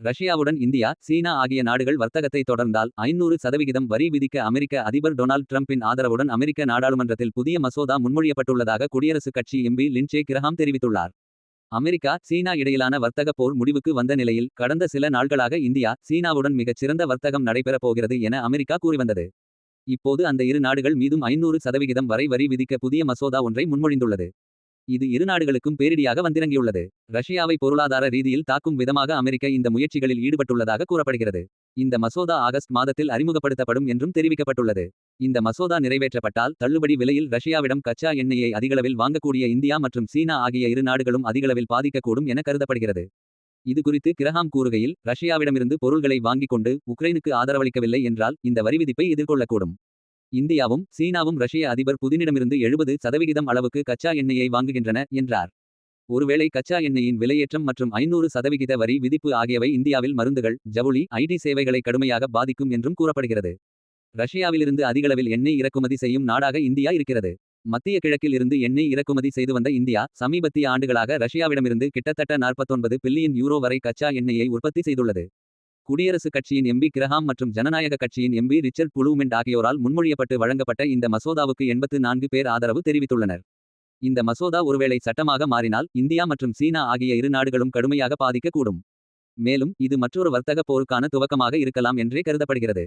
ரஷ்யாவுடன் India சீனா ஆகிய நாடுகள் வர்த்தகத்தை தொடர்ந்தால் ஐநூறு சதவிகிதம் வரி விதிக்க அமெரிக்க அதிபர் டொனால்ட் ட்ரம்பின் ஆதரவுடன் அமெரிக்க நாடாளுமன்றத்தில் புதிய மசோதா முன்மொழியப்பட்டுள்ளதாக குடியரசுக் கட்சி எம்பி லின்சே கிரஹாம் தெரிவித்துள்ளார். அமெரிக்கா சீனா இடையிலான வர்த்தக போர் முடிவுக்கு வந்த நிலையில் கடந்த சில நாட்களாக இந்தியா சீனாவுடன் மிகச் சிறந்த வர்த்தகம் நடைபெறப் போகிறது என அமெரிக்கா கூறிவந்தது. இப்போது அந்த இரு நாடுகள் மீதும் ஐநூறு சதவிகிதம் வரை வரி விதிக்க புதிய மசோதா ஒன்றை முன்மொழிந்துள்ளது. இது இரு நாடுகளுக்கும் பேரிடியாக வந்திறங்கியுள்ளது. ரஷ்யாவை பொருளாதார ரீதியில் தாக்கும் விதமாக அமெரிக்க இந்த முயற்சிகளில் ஈடுபட்டுள்ளதாக கூறப்படுகிறது. இந்த மசோதா ஆகஸ்ட் மாதத்தில் அறிமுகப்படுத்தப்படும் என்றும் தெரிவிக்கப்பட்டுள்ளது. இந்த மசோதா நிறைவேற்றப்பட்டால் தள்ளுபடி விலையில் ரஷ்யாவிடம் கச்சா எண்ணெயை அதிகளவில் வாங்கக்கூடிய இந்தியா மற்றும் சீனா ஆகிய இரு நாடுகளும் அதிகளவில் பாதிக்கக்கூடும் என கருதப்படுகிறது. இது குறித்து கிரஹாம் கூறுகையில் ரஷ்யாவிடமிருந்து பொருள்களை வாங்கிக் கொண்டு உக்ரைனுக்கு ஆதரவளிக்கவில்லை என்றால் இந்த வரிவிதிப்பை எதிர்கொள்ளக்கூடும். இந்தியாவும் சீனாவும் ரஷ்ய அதிபர் புதினிடமிருந்து எழுபது சதவிகிதம் அளவுக்கு கச்சா எண்ணெயை வாங்குகின்றன என்றார். ஒருவேளை கச்சா எண்ணெயின் விலையேற்றம் மற்றும் ஐநூறு சதவிகித வரி விதிப்பு ஆகியவை இந்தியாவில் மருந்துகள் ஜவுளி ஐடி சேவைகளை கடுமையாக பாதிக்கும் என்றும் கூறப்படுகிறது. ரஷ்யாவிலிருந்து அதிகளவில் எண்ணெய் இறக்குமதி செய்யும் நாடாக இந்தியா இருக்கிறது. மத்திய கிழக்கில் இருந்து எண்ணெய் இறக்குமதி செய்து வந்த இந்தியா சமீபத்திய ஆண்டுகளாக ரஷ்யாவிடமிருந்து கிட்டத்தட்ட நாற்பத்தொன்பது பில்லியன் யூரோ வரை கச்சா எண்ணெயை உற்பத்தி செய்துள்ளது. குடியரசுக் கட்சியின் எம்பி கிரஹாம் மற்றும் ஜனநாயக கட்சியின் எம்பி ரிச்சர்ட் புளூமெண்ட் ஆகியோரால் முன்மொழியப்பட்டு வழங்கப்பட்ட இந்த மசோதாவுக்கு எண்பத்து நான்கு பேர் ஆதரவு தெரிவித்துள்ளனர். இந்த மசோதா ஒருவேளை சட்டமாக மாறினால் இந்தியா மற்றும் சீனா ஆகிய இரு நாடுகளும் கடுமையாக பாதிக்கக்கூடும். மேலும் இது மற்றொரு வர்த்தக போருக்கான துவக்கமாக இருக்கலாம் என்றே கருதப்படுகிறது.